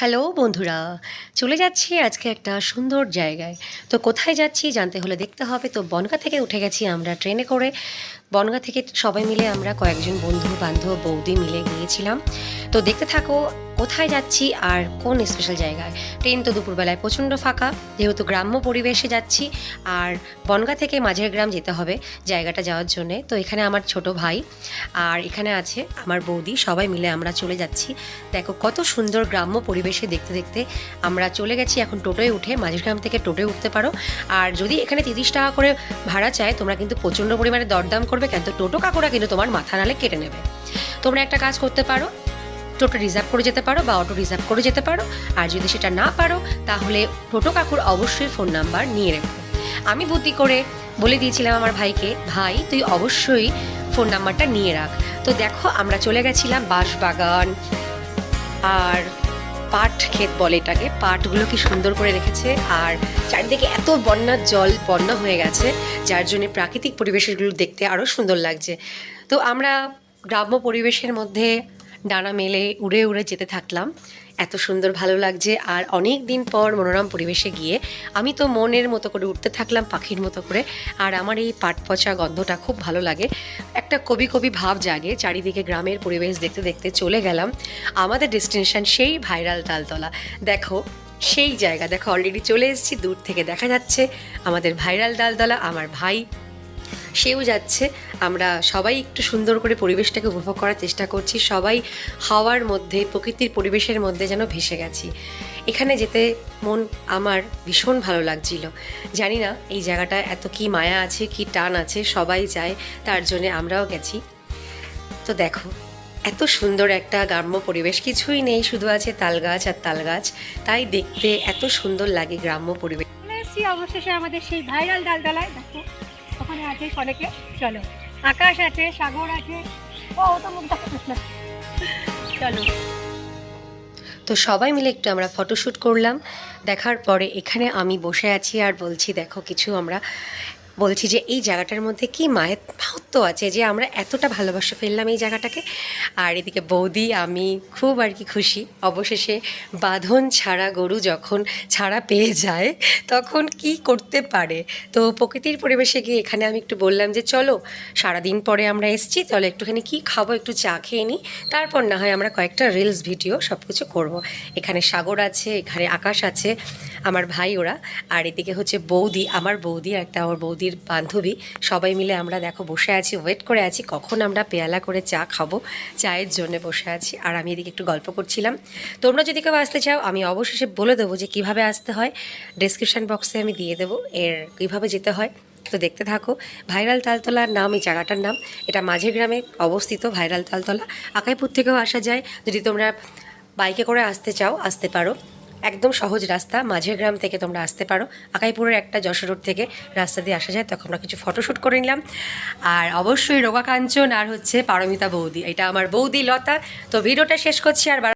Hello বন্ধুরা, চলে যাচ্ছি আজকে একটা সুন্দর জায়গায়। তো কোথায় যাচ্ছি জানতে হলে দেখতে হবে। তো বনগা থেকে উঠে গেছি আমরা ট্রেনে করে। বনগা থেকে সবাই মিলে আমরা কয়েকজন বন্ধু বান্ধব বৌদি মিলে গিয়েছিলাম। তো দেখতে থাকো কোথায় যাচ্ছি আর কোন স্পেশাল জায়গায়। ট্রেন তো দুপুরবেলায় প্রচণ্ড ফাঁকা, যেহেতু গ্রাম্য পরিবেশে যাচ্ছি, আর বনগা থেকে মাঝের গ্রাম যেতে হবে জায়গাটা যাওয়ার জন্যে। তো এখানে আমার ছোট ভাই, আর এখানে আছে আমার বৌদি, সবাই মিলে আমরা চলে যাচ্ছি। দেখো কত সুন্দর গ্রাম্য পরিবেশে দেখতে দেখতে আমরা চলে গেছি। এখন টোটোয় উঠে মাঝগ্রাম থেকে টোটোয় উঠতে পারো। আর যদি এখানে তিরিশ টাকা করে ভাড়া চায়, তোমরা কিন্তু প্রচণ্ড পরিমাণে দরদাম করবে কেন তো টোটো কাকুরা কিন্তু তোমার মাথা নালে কেটে নেবে। তোমরা একটা কাজ করতে পারো টোটো রিজার্ভ করে যেতে পারো বা অটো রিজার্ভ করে যেতে পারো। আর যদি সেটা না পারো, তাহলে টোটো কাকুর অবশ্যই ফোন নাম্বার নিয়ে রেখো। আমি বুদ্ধি করে বলে দিয়েছিলাম আমার ভাইকে, ভাই, তুই অবশ্যই ফোন নাম্বারটা নিয়ে রাখ। তো দেখো, আমরা চলে গেছিলাম বাঁশবাগান। আর পাট ক্ষেত বলে এটাকে। পাটগুলো কি সুন্দর করে রেখেছে। আর চারিদিকে এত বন্যার জল বন্যা হয়ে গেছে, যার জন্য প্রাকৃতিক পরিবেশগুলো দেখতে আরও সুন্দর লাগছে। তো আমরা গ্রাম্য পরিবেশের মধ্যে ডানা মেলে উড়ে উড়ে যেতে থাকলাম। এত সুন্দর ভালো লাগছে। আর অনেক দিন পর মনোরম পরিবেশে গিয়ে আমি তো মনের মতো করে উঠতে থাকলাম, পাখির মতো করে। আর আমার এই পাট পচা গন্ধটা খুব ভালো লাগে। একটা কবি কবি ভাব জাগে, চারিদিকে গ্রামের পরিবেশ দেখতে দেখতে চলে গেলাম। আমাদের ডেস্টিনেশন সেই ভাইরাল তালতলা। দেখো, সেই জায়গা। দেখো অলরেডি চলে এসেছি, দূর থেকে দেখা যাচ্ছে। আমাদের ভাইরাল তালতলা, আমার ভাই। সেও যাচ্ছে। আমরা সবাই একটু সুন্দর করে পরিবেশটাকে উপভোগ করার চেষ্টা করছি। সবাই হাওয়ার মধ্যে, প্রকৃতির পরিবেশের মধ্যে যেন ভেসে গেছি। এখানে যেতে মন আমার ভীষণ ভালো লাগছিল। জানি না এই জায়গাটা এত কি মায়া আছে, কি টান আছে, সবাই যায়, তার জন্যে আমরাও গেছি। তো দেখো, এত সুন্দর একটা গ্রাম্য পরিবেশ। কিছুই নেই, শুধু আছে তালগাছ আর তালগাছ। তাই দেখতে এত সুন্দর লাগে গ্রাম্য পরিবেশ। অবশেষে আমাদের সেই ভাইরাল ডালডালায়, দেখো। ওখানে আছে অনেকে, চলো। আকাশ আছে, সাগর আছে। ও তো মুখ না। চলো। তো সবাই মিলে একটু আমরা ফটোশ্যুট করলাম। দেখার পরে এখানে আমি বসে আছি আর বলছি, দেখো, কিছু আমরা বলছি যে এই জায়গাটার মধ্যে কি মায়ের মাহাত্ম আছে যে আমরা এতটা ভালোবাসা ফেললাম এই জায়গাটাকে? আর এদিকে বৌদি, আমি খুব আর কি খুশি। অবশেষে বাঁধন ছাড়া গরু যখন ছাড়া পেয়ে যায়, তখন কি করতে পারে? তো প্রকৃতির পরিবেশে গিয়ে এখানে আমি একটু বললাম যে চলো, সারাদিন পরে আমরা এসেছি, চলো একটুখানি কি খাব, একটু চা খেয়ে নিই। তারপর না হয় আমরা কয়েকটা রিলস ভিডিও সব কিছু করব। এখানে সাগর আছে, এখানে আকাশ আছে, আমার ভাই ওরা। আর এদিকে হচ্ছে বৌদি, আমার বৌদি একটা, আমার বৌদির বান্ধবী, সবাই মিলে আমরা দেখো বসে আছি ওয়েট করে আছি, কখন আমরা পেয়ালা করে চা খাব, চায়ের জন্য বসে আছি। আর আমি এদিকে একটু গল্প করছিলাম। তোমরা যদি কেউ আসতে চাও, আমি অবশেষে বলে দেবো যে কীভাবে আসতে হয়। ডেসক্রিপশন বক্সে আমি দিয়ে দেবো, এর কীভাবে যেতে হয়। তো দেখতে থাকো, ভাইরাল তালতলার নাম, এই জায়গাটার নাম। এটা মাঝে গ্রামে অবস্থিত ভাইরাল তালতলা। আকাইপুর থেকেও আসা যায়। যদি তোমরা বাইকে করে আসতে চাও, আসতে পারো। একদম সহজ রাস্তা। মাঝের গ্রাম থেকে তোমরা আসতে পারো। আকাইপুরের একটা যশোর রোড থেকে রাস্তা দিয়ে আসা যায়, তখন আমরা কিছু ফটোশ্যুট করে নিলাম। আর অবশ্যই রোগা কাঞ্চন আর হচ্ছে পারমিতা বৌদি। এটা আমার বৌদি লতা। তো ভিডিওটা শেষ করছি আর